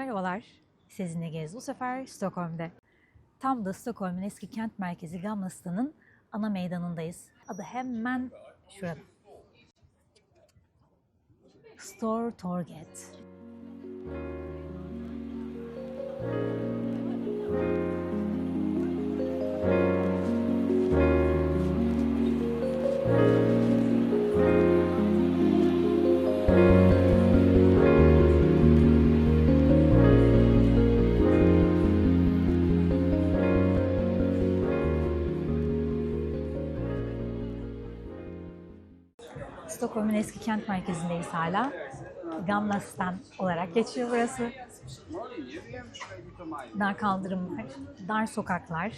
Merhabalar, sizinle Gez bu sefer Stockholm'de. Tam da Stockholm'un eski kent merkezi Gamla Stan'ın ana meydanındayız. Adı hemen şurada. Store Torget. Stockholm'un eski kent merkezindeyiz hala. Gamla Stan olarak geçiyor burası. Dar kaldırımlar, dar sokaklar,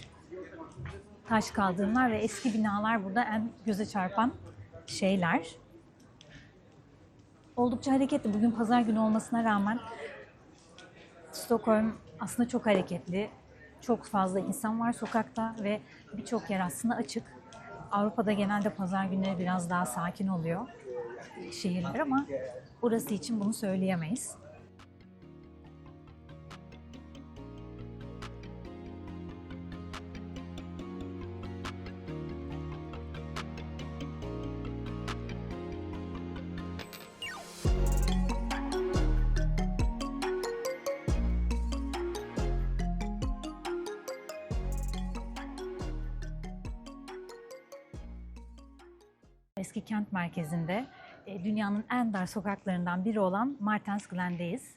taş kaldırımlar ve eski binalar burada en göze çarpan şeyler. Oldukça hareketli. Bugün pazar günü olmasına rağmen Stockholm aslında çok hareketli. Çok fazla insan var sokakta ve birçok yer aslında açık. Avrupa'da genelde pazar günleri biraz daha sakin oluyor şehirler ama burası için bunu söyleyemeyiz. Eski kent merkezinde dünyanın en dar sokaklarından biri olan Martens Glen'deyiz.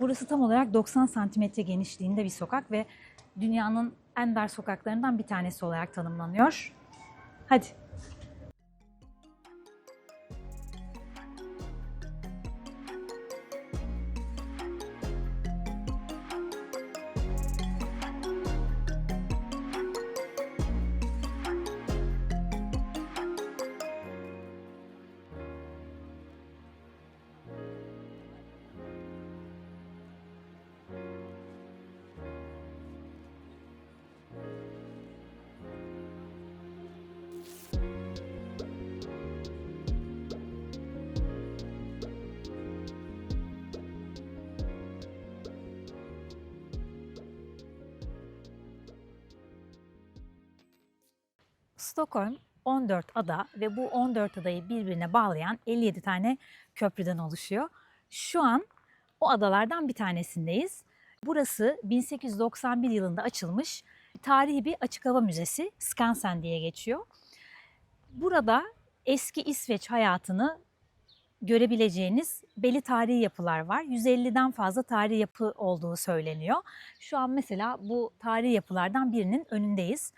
Burası tam olarak 90 santimetre genişliğinde bir sokak ve dünyanın en dar sokaklarından bir tanesi olarak tanımlanıyor. Hadi. Stockholm 14 ada ve bu 14 adayı birbirine bağlayan 57 tane köprüden oluşuyor. Şu an o adalardan bir tanesindeyiz. Burası 1891 yılında açılmış tarihi bir açık hava müzesi Skansen diye geçiyor. Burada eski İsveç hayatını görebileceğiniz belli tarihi yapılar var. 150'den fazla tarihi yapı olduğu söyleniyor. Şu an mesela bu tarihi yapılardan birinin önündeyiz.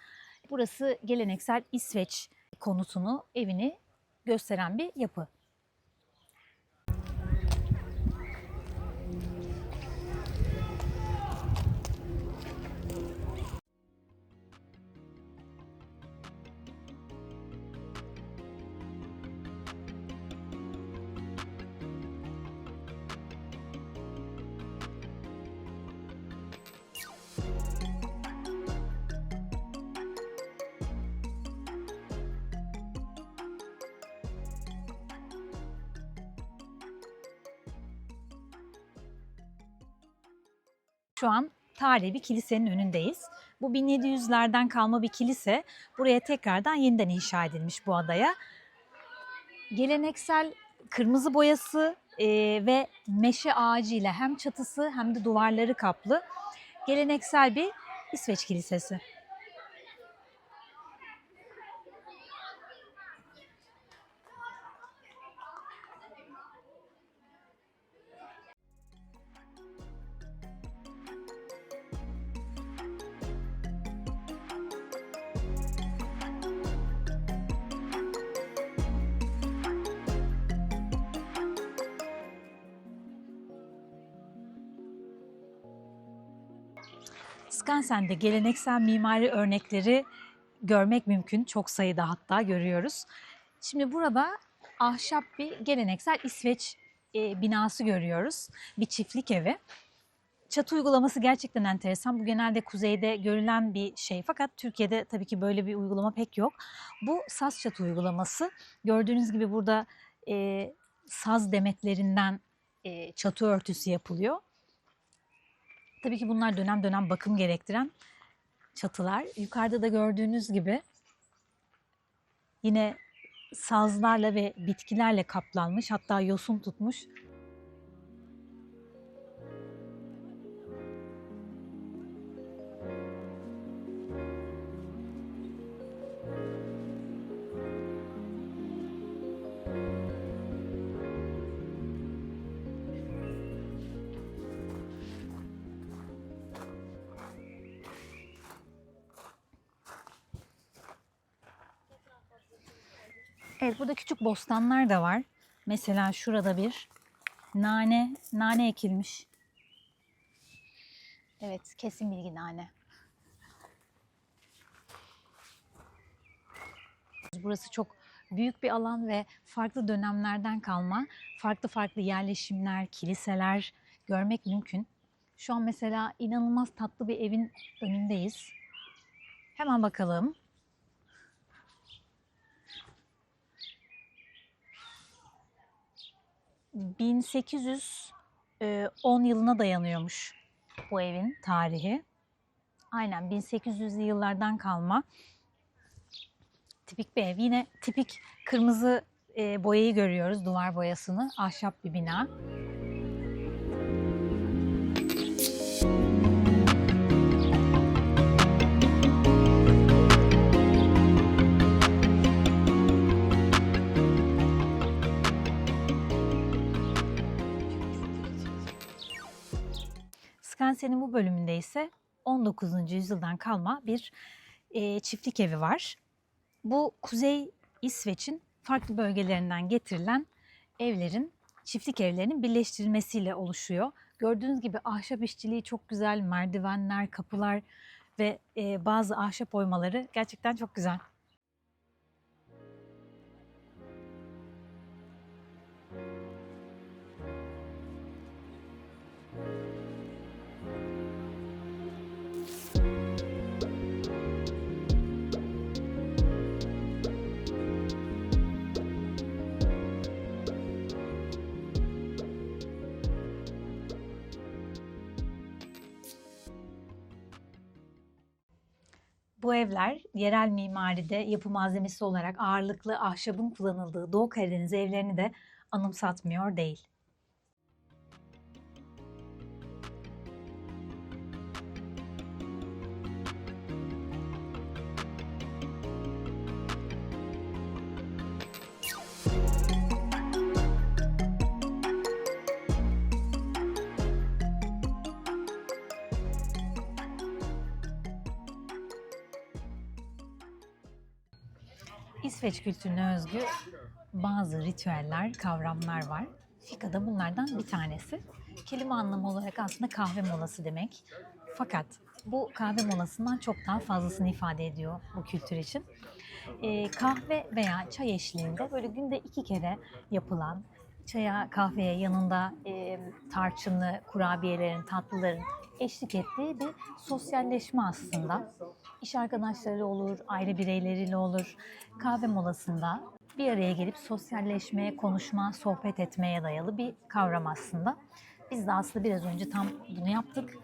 Burası geleneksel İsveç konutunu, evini gösteren bir yapı. Şu an tarihi kilisenin önündeyiz. Bu 1700'lerden kalma bir kilise. Buraya tekrardan yeniden inşa edilmiş bu adaya. Geleneksel kırmızı boyası e, ve meşe ağacı ile hem çatısı hem de duvarları kaplı. Geleneksel bir İsveç kilisesi. Skansen'de geleneksel mimari örnekleri görmek mümkün. Çok sayıda hatta görüyoruz. Şimdi burada ahşap bir geleneksel İsveç e, binası görüyoruz. Bir çiftlik evi. Çatı uygulaması gerçekten enteresan. Bu genelde kuzeyde görülen bir şey. Fakat Türkiye'de tabii ki böyle bir uygulama pek yok. Bu saz çatı uygulaması. Gördüğünüz gibi burada e, saz demetlerinden e, çatı örtüsü yapılıyor. Tabii ki bunlar dönem dönem bakım gerektiren çatılar. Yukarıda da gördüğünüz gibi yine sazlarla ve bitkilerle kaplanmış hatta yosun tutmuş. Evet burada küçük bostanlar da var. Mesela şurada bir nane nane ekilmiş. Evet kesin bilgi nane. Burası çok büyük bir alan ve farklı dönemlerden kalma farklı farklı yerleşimler, kiliseler görmek mümkün. Şu an mesela inanılmaz tatlı bir evin önündeyiz. Hemen bakalım. ...1810 yılına dayanıyormuş bu evin tarihi. Aynen 1800'lü yıllardan kalma tipik bir ev. Yine tipik kırmızı e, boyayı görüyoruz, duvar boyasını. Ahşap bir bina. Skansen'in bu bölümünde ise 19. yüzyıldan kalma bir e, çiftlik evi var. Bu Kuzey İsveç'in farklı bölgelerinden getirilen evlerin, çiftlik evlerinin birleştirilmesiyle oluşuyor. Gördüğünüz gibi ahşap işçiliği çok güzel, merdivenler, kapılar ve e, bazı ahşap oymaları gerçekten çok güzel. Evler yerel mimaride yapı malzemesi olarak ağırlıklı ahşabın kullanıldığı Doğu Karadeniz evlerini de anımsatmıyor değil. İsveç kültürüne özgü bazı ritüeller, kavramlar var. Fika da bunlardan bir tanesi. Kelime anlamı olarak aslında kahve molası demek. Fakat bu kahve molasından çok daha fazlasını ifade ediyor bu kültür için. Ee, kahve veya çay eşliğinde böyle günde iki kere yapılan çaya, kahveye yanında e, tarçınlı kurabiyelerin, tatlıların eşlik ettiği bir sosyalleşme aslında. İş arkadaşları olur, aile bireyleriyle olur. Kahve molasında bir araya gelip sosyalleşmeye, konuşma, sohbet etmeye dayalı bir kavram aslında. Biz de aslında biraz önce tam bunu yaptık.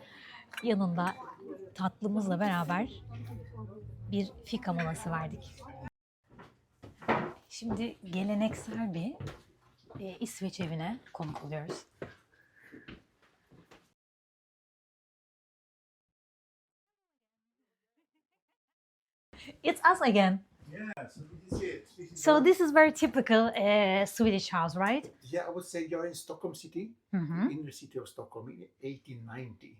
Yanında tatlımızla beraber bir fika molası verdik. Şimdi geleneksel bir e, İsveç evine konuk oluyoruz. It's us again. Yeah, so this is it. This is So our- this is very typical uh, Swedish house, right? yeah, I would say you're in Stockholm City, Mm-hmm. in the city of Stockholm in 1890.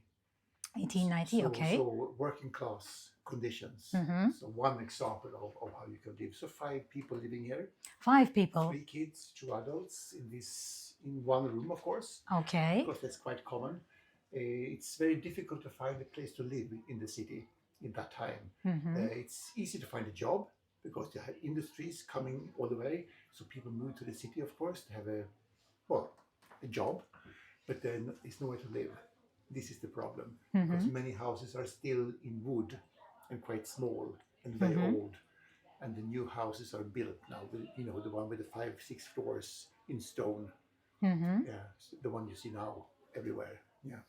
1890, so, okay. So working class conditions. Mhm. So one example of, of how you can live. So five people living here, Five people. three kids, two adults in this in one room, of course, Okay. because that's quite common. Uh, it's very difficult to find a place to live in the city in that time. Mhm. Uh, it's easy to find a job because you have industries coming all the way. So people move to the city, of course, to have a well, a job, but then it's nowhere to live. This is the problem because Mhm. many houses are still in wood and quite small and very Mhm. old. And the new houses are built now. The, you know, the one with the five, six floors in stone. Mhm. Yeah, the one you see now everywhere. Yeah.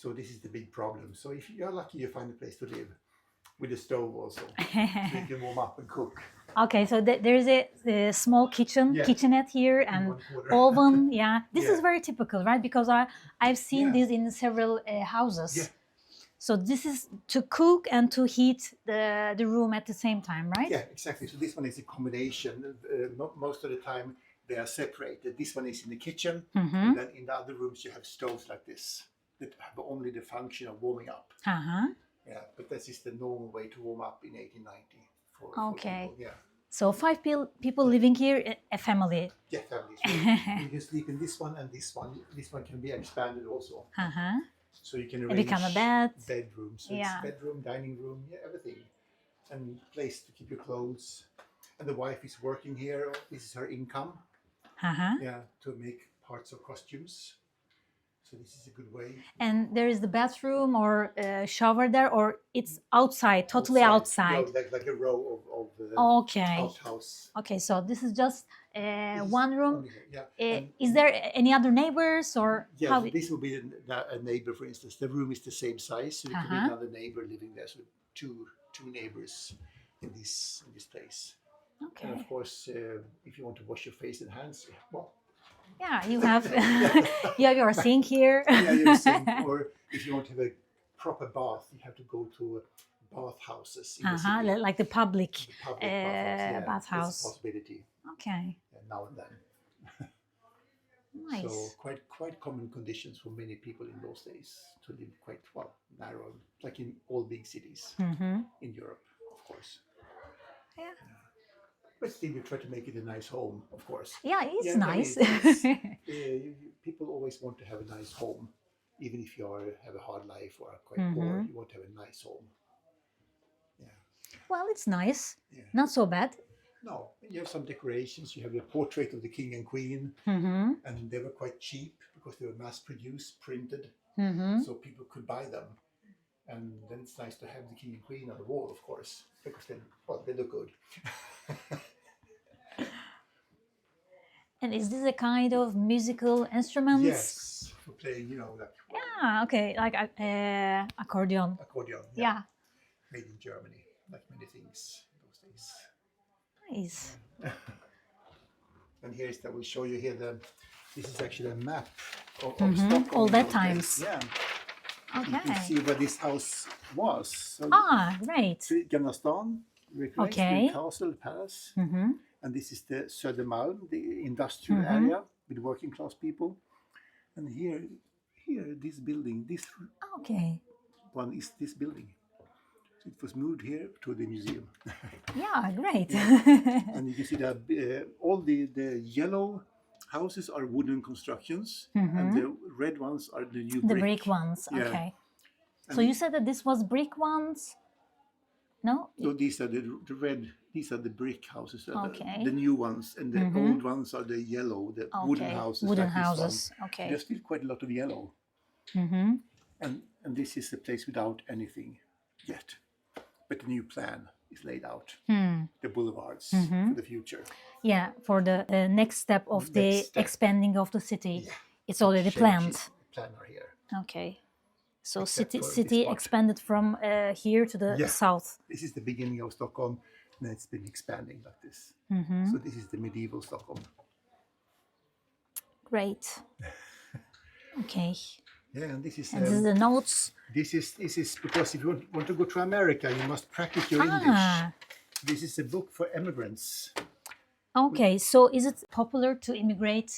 So this is the big problem. So if you're lucky, you find a place to live with a stove also, so you can warm up and cook. okay, so th- there is a, a small kitchen, Yeah. kitchenette here, and oven. Yeah, this is very typical, right? Because I I've seen Yeah. this in several uh, houses. Yeah. So this is to cook and to heat the the room at the same time, right? Yeah, exactly. So this one is a combination. Uh, most of the time they are separated. This one is in the kitchen, Mm-hmm. and then in the other rooms you have stoves like this that have only the function of warming up. Uh-huh. Yeah, but this is the normal way to warm up in 1890. For, for Okay. people. Yeah, So five pil- people living here, a- a family. yeah, families. you can sleep in this one and this one. This one can be expanded also, Uh-huh. so you can arrange become a bed. bedroom. So Yeah. it's bedroom, dining room, yeah, everything, and place to keep your clothes. And the wife is working here. This is her income. Uh-huh. Yeah, to make parts of costumes. So this is a good way. And there is the bathroom or uh, shower there, or it's outside, totally outside. Like, like a row of, of uh, Okay. outhouse. Okay, so this is just uh, This one room. only Yeah. Uh, and- is there any other neighbors or Yeah, how? so this will be a, neighbor, for instance. The room is the same size, so it could be Uh-huh. another neighbor living there. So two two neighbors in this in this place. And Okay. of course, uh, if you want to wash your face and hands, well, Yeah, you have you have your sink here. yeah, you're saying, or if you want to have a proper bath, you have to go to bath houses. Uh-huh, like the public. The public uh, bathhouse, yeah, bathhouse. possibility Okay, now and then. nice. So quite quite common conditions for many people in those days to live quite well narrow, like in all big cities hmm in Europe, of course. Yeah. But still, you try to make it a nice home, of course. Yeah, it's Yeah, I mean, nice. it's- Uh, you, you- people always want to have a nice home, even if you are have a hard life or are quite poor. Mhm. You want to have a nice home. Yeah. well, it's nice. Yeah. Not so bad. No, you have some decorations. You have the portrait of the king and queen, hmm and they were quite cheap because they were mass produced, printed, hmm so people could buy them. And then it's nice to have the king and queen on the wall, of course, because they well they look good. And is this a kind of musical instrument? yes, for playing, you know, like Yeah, okay, like uh, accordion. accordion. Yeah. made in Germany, like many things those days. Nice. And here is that we show you here the. This is actually a map of, of Mhm, Stockholm. all that times. Yeah, you can Okay. see where this house was. So Ah, right. Stan, Okay. castle, palace, hmm and this is the Södermalm, the industrial Mhm. area with working class people. And here, here, this building, this Okay. one is this building. It was moved here to the museum. Yeah, great. and you can see that uh, all the, the yellow houses are wooden constructions, and the red ones are the new Mm-hmm. the brick. brick ones. Yeah. Okay. So you said that this was brick ones? No? So these are the, the red. These are the brick houses. the- Okay. The, new ones, and the Mhm. old ones are the yellow, the wooden houses. Wooden like houses. Okay. There's still quite a lot of yellow, Mm-hmm. and and this is a place without anything yet, but the new plan is laid out. Hmm. The boulevards Mhm. for the future. Yeah, for the uh, next step of the step. expanding of the city. Yeah. It's already Changes. planned. Plan are here. Okay. So Except city city expanded from uh, here to the Yeah. south. This is the beginning of Stockholm, and it's been expanding like this. hmm So this is the medieval Stockholm. Great. Okay. Yeah, and this is And this is um, the notes. this is this is because if you want, want to go to America, you must practice your Ah. English. This is a book for immigrants. Okay. So is it popular to immigrate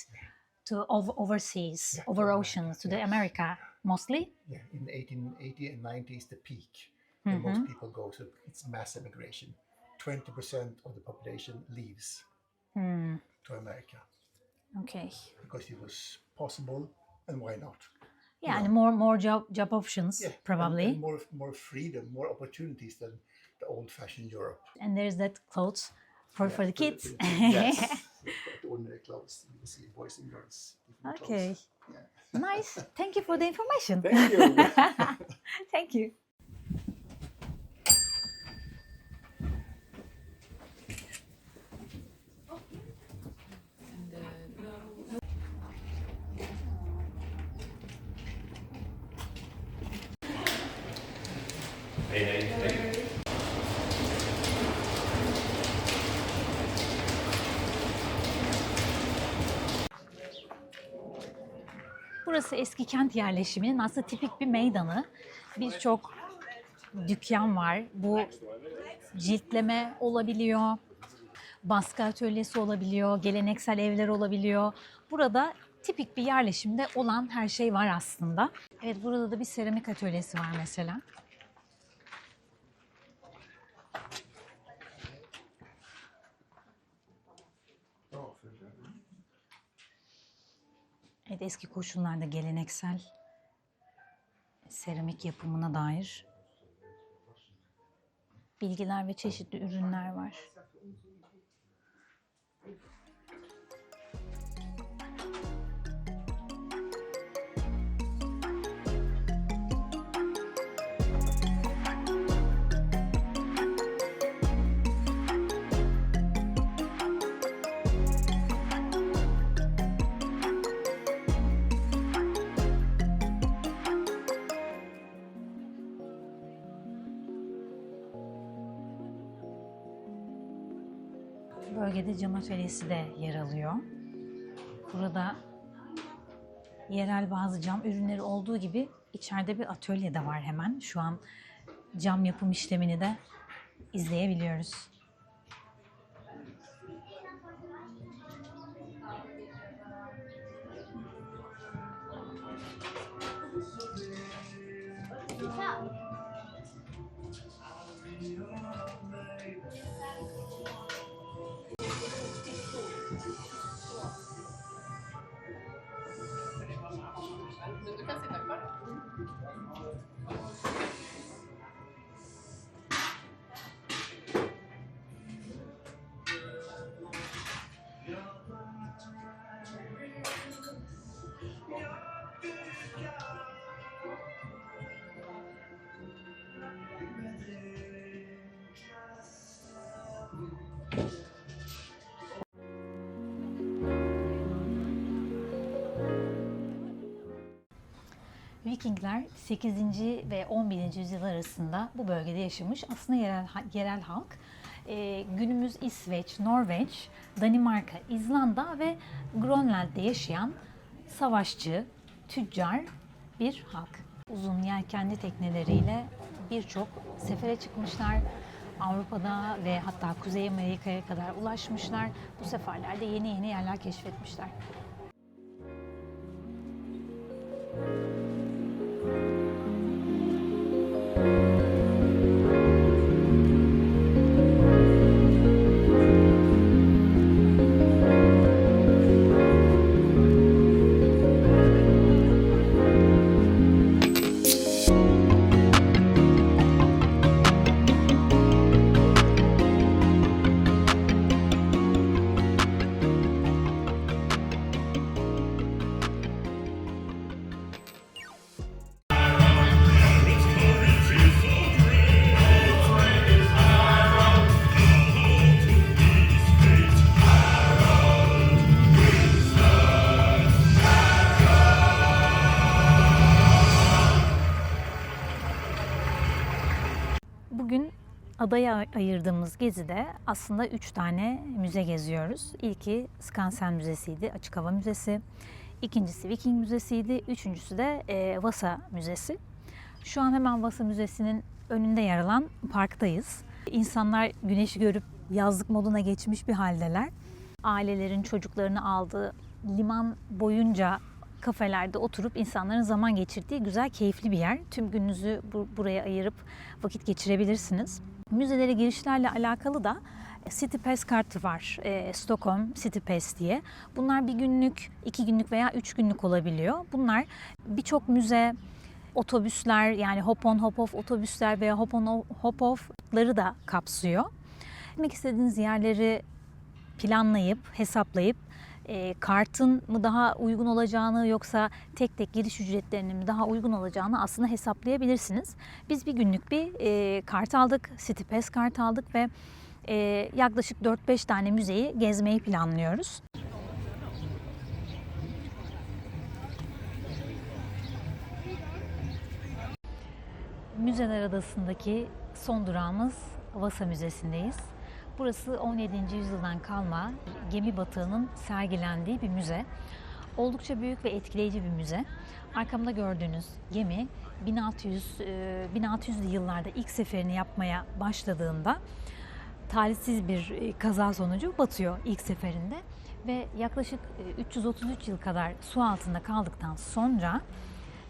to over, overseas, Yeah, over oceans, to the. America mostly? Yeah, in 1880 and 90 is the peak. When Mhm. most people go, so it's mass immigration. 20% of the population leaves Hmm. to America Okay. because it was possible, and why not? Yeah, Yeah. and more more job job options Yeah, probably. and more more freedom, more opportunities than the old-fashioned Europe. And there's that clothes for, Yeah, for the for kids. for the- yes, ordinary clothes. You see boys and girls. okay. Yeah. Nice. Thank you for the information. Thank you. Thank you. Burası eski kent yerleşiminin aslında tipik bir meydanı. Birçok dükkan var. Bu ciltleme olabiliyor, baskı atölyesi olabiliyor, geleneksel evler olabiliyor. Burada tipik bir yerleşimde olan her şey var aslında. Evet burada da bir seramik atölyesi var mesela. Evet eski koşullarda geleneksel seramik yapımına dair bilgiler ve çeşitli ürünler var. Bölgede cam atölyesi de yer alıyor. Burada yerel bazı cam ürünleri olduğu gibi içeride bir atölye de var hemen. Şu an cam yapım işlemini de izleyebiliyoruz. Vikingler 8. ve 11. yüzyıl arasında bu bölgede yaşamış. Aslında yerel, yerel halk e, günümüz İsveç, Norveç, Danimarka, İzlanda ve Grönland'de yaşayan savaşçı, tüccar bir halk. Uzun yelkenli tekneleriyle birçok sefere çıkmışlar. Avrupa'da ve hatta Kuzey Amerika'ya kadar ulaşmışlar. Bu seferlerde yeni yeni yerler keşfetmişler. Adaya ay- ayırdığımız gezide aslında üç tane müze geziyoruz. İlki Skansen Müzesi'ydi, Açık Hava Müzesi. İkincisi Viking Müzesi'ydi. Üçüncüsü de e, Vasa Müzesi. Şu an hemen Vasa Müzesi'nin önünde yer alan parktayız. İnsanlar güneşi görüp yazlık moduna geçmiş bir haldeler. Ailelerin çocuklarını aldığı liman boyunca kafelerde oturup insanların zaman geçirdiği güzel, keyifli bir yer. Tüm gününüzü bu- buraya ayırıp vakit geçirebilirsiniz. Müzelere girişlerle alakalı da City Pass kartı var. E, Stockholm City Pass diye. Bunlar bir günlük, iki günlük veya üç günlük olabiliyor. Bunlar birçok müze, otobüsler yani hop on hop off otobüsler veya hop on hop off'ları da kapsıyor. Gitmek istediğiniz yerleri planlayıp, hesaplayıp e, kartın mı daha uygun olacağını yoksa tek tek giriş ücretlerinin mi daha uygun olacağını aslında hesaplayabilirsiniz. Biz bir günlük bir e, kart aldık, City Pass kart aldık ve e, yaklaşık 4-5 tane müzeyi gezmeyi planlıyoruz. Müzeler Adası'ndaki son durağımız Vasa Müzesi'ndeyiz. Burası 17. yüzyıldan kalma gemi batığının sergilendiği bir müze. Oldukça büyük ve etkileyici bir müze. Arkamda gördüğünüz gemi 1600 e, 1600'lü yıllarda ilk seferini yapmaya başladığında talihsiz bir e, kaza sonucu batıyor ilk seferinde ve yaklaşık e, 333 yıl kadar su altında kaldıktan sonra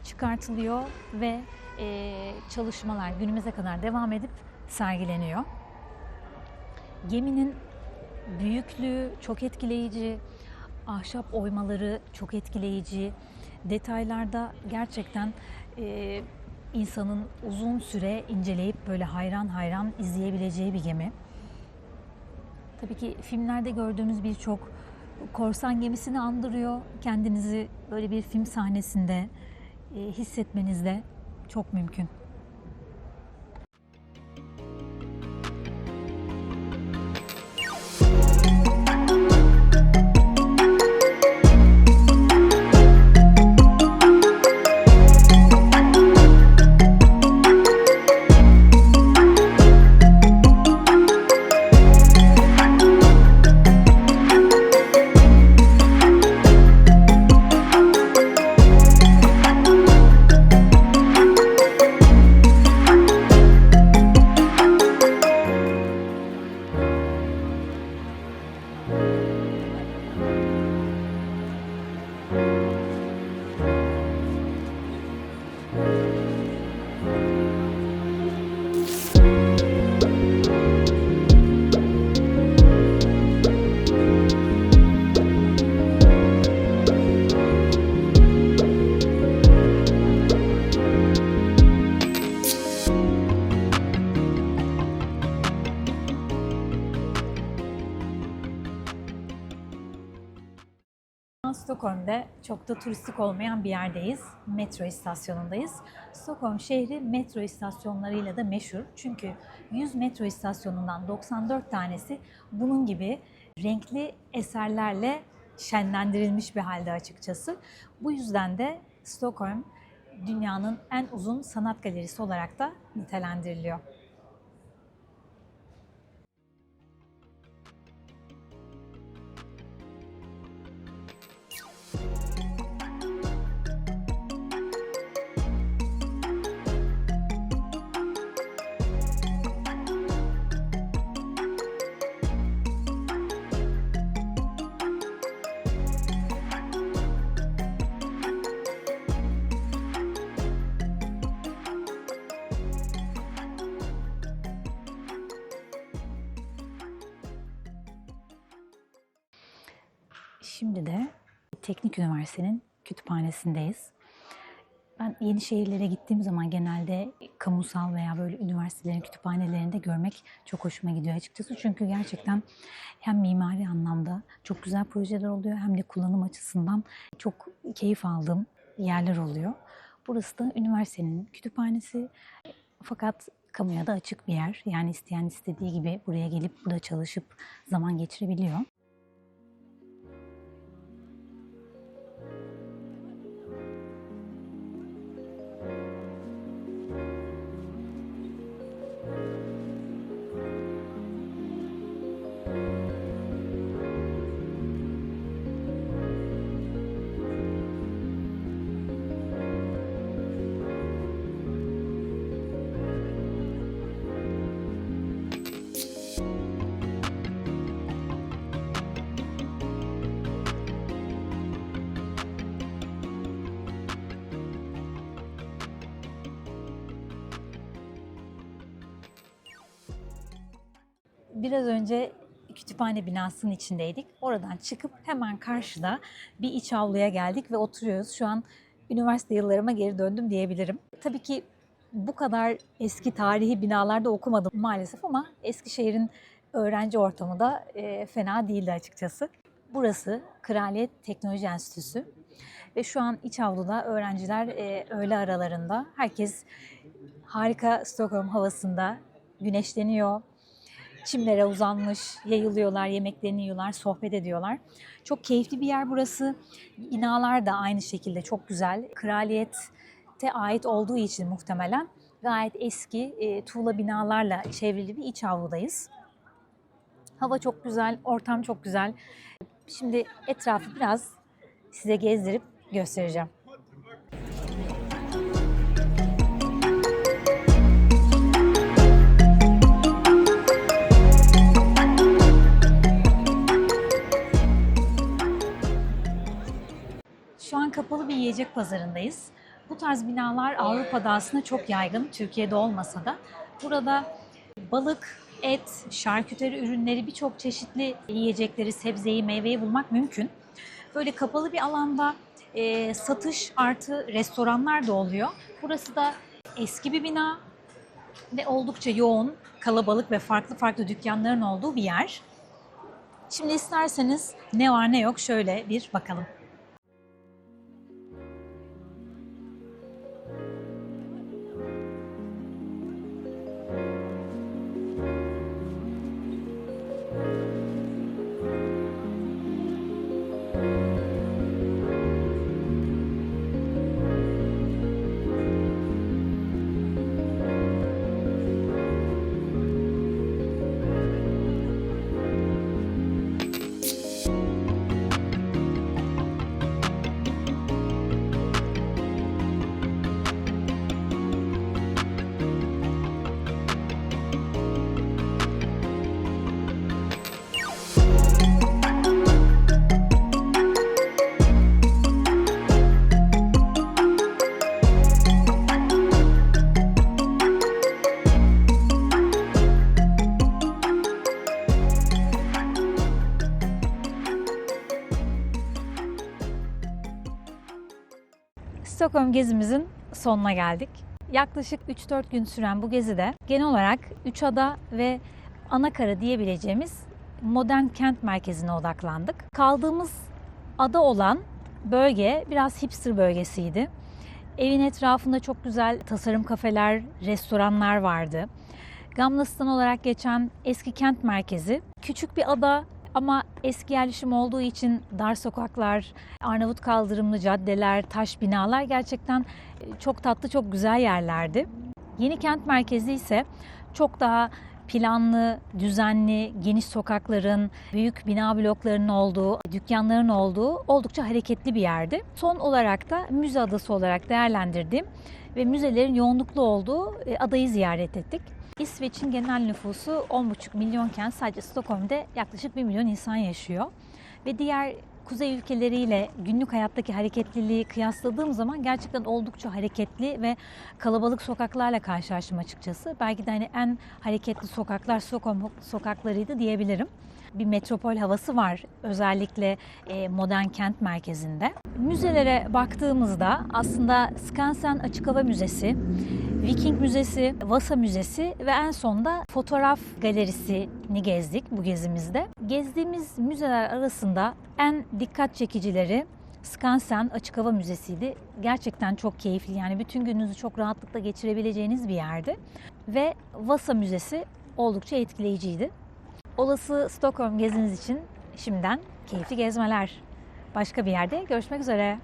çıkartılıyor ve e, çalışmalar günümüze kadar devam edip sergileniyor. Geminin büyüklüğü çok etkileyici, ahşap oymaları çok etkileyici, detaylarda gerçekten e, insanın uzun süre inceleyip böyle hayran hayran izleyebileceği bir gemi. Tabii ki filmlerde gördüğünüz birçok korsan gemisini andırıyor. Kendinizi böyle bir film sahnesinde e, hissetmeniz de çok mümkün. Çok da turistik olmayan bir yerdeyiz. Metro istasyonundayız. Stockholm şehri metro istasyonlarıyla da meşhur. Çünkü 100 metro istasyonundan 94 tanesi bunun gibi renkli eserlerle şenlendirilmiş bir halde açıkçası. Bu yüzden de Stockholm dünyanın en uzun sanat galerisi olarak da nitelendiriliyor. Teknik Üniversitenin kütüphanesindeyiz. Ben yeni şehirlere gittiğim zaman genelde kamusal veya böyle üniversitelerin kütüphanelerinde görmek çok hoşuma gidiyor açıkçası. Çünkü gerçekten hem mimari anlamda çok güzel projeler oluyor hem de kullanım açısından çok keyif aldığım yerler oluyor. Burası da üniversitenin kütüphanesi fakat kamuya da açık bir yer. Yani isteyen istediği gibi buraya gelip burada çalışıp zaman geçirebiliyor. Biraz önce kütüphane binasının içindeydik. Oradan çıkıp hemen karşıda bir iç avluya geldik ve oturuyoruz. Şu an üniversite yıllarıma geri döndüm diyebilirim. Tabii ki bu kadar eski tarihi binalarda okumadım maalesef ama Eskişehir'in öğrenci ortamı da e, fena değildi açıkçası. Burası Kraliyet Teknoloji Enstitüsü ve şu an iç avluda öğrenciler e, öğle aralarında herkes harika Stockholm havasında güneşleniyor, çimlere uzanmış, yayılıyorlar, yemeklerini yiyorlar, sohbet ediyorlar. Çok keyifli bir yer burası. Binalar da aynı şekilde çok güzel. Kraliyete ait olduğu için muhtemelen gayet eski e, tuğla binalarla çevrili bir iç avludayız. Hava çok güzel, ortam çok güzel. Şimdi etrafı biraz size gezdirip göstereceğim. Kapalı bir yiyecek pazarındayız. Bu tarz binalar Avrupa'da aslında çok yaygın, Türkiye'de olmasa da. Burada balık, et, şarküteri ürünleri, birçok çeşitli yiyecekleri, sebzeyi, meyveyi bulmak mümkün. Böyle kapalı bir alanda e, satış artı restoranlar da oluyor. Burası da eski bir bina ve oldukça yoğun, kalabalık ve farklı farklı dükkanların olduğu bir yer. Şimdi isterseniz ne var ne yok şöyle bir bakalım. Stockholm gezimizin sonuna geldik. Yaklaşık 3-4 gün süren bu gezide genel olarak 3 ada ve Anakara diyebileceğimiz modern kent merkezine odaklandık. Kaldığımız ada olan bölge biraz hipster bölgesiydi. Evin etrafında çok güzel tasarım kafeler, restoranlar vardı. Gamlastan olarak geçen eski kent merkezi küçük bir ada ama eski yerleşim olduğu için dar sokaklar, Arnavut kaldırımlı caddeler, taş binalar gerçekten e, çok tatlı, çok güzel yerlerdi. Yeni kent merkezi ise çok daha planlı, düzenli, geniş sokakların, büyük bina bloklarının olduğu, dükkanların olduğu oldukça hareketli bir yerdi. Son olarak da müze adası olarak değerlendirdiğim ve müzelerin yoğunluklu olduğu e, adayı ziyaret ettik. İsveç'in genel nüfusu 10,5 milyonken sadece Stockholm'de yaklaşık 1 milyon insan yaşıyor. Ve diğer kuzey ülkeleriyle günlük hayattaki hareketliliği kıyasladığım zaman gerçekten oldukça hareketli ve kalabalık sokaklarla karşılaştım açıkçası. Belki de hani en hareketli sokaklar Stockholm sokaklarıydı diyebilirim. Bir metropol havası var özellikle e, modern kent merkezinde. Müzelere baktığımızda aslında Skansen Açık Hava Müzesi, Viking Müzesi, Vasa Müzesi ve en sonda fotoğraf galerisini gezdik bu gezimizde. Gezdiğimiz müzeler arasında en dikkat çekicileri Skansen Açık Hava Müzesi'ydi. Gerçekten çok keyifli yani bütün gününüzü çok rahatlıkla geçirebileceğiniz bir yerdi. Ve Vasa Müzesi oldukça etkileyiciydi olası Stockholm geziniz için şimdiden keyifli gezmeler. Başka bir yerde görüşmek üzere.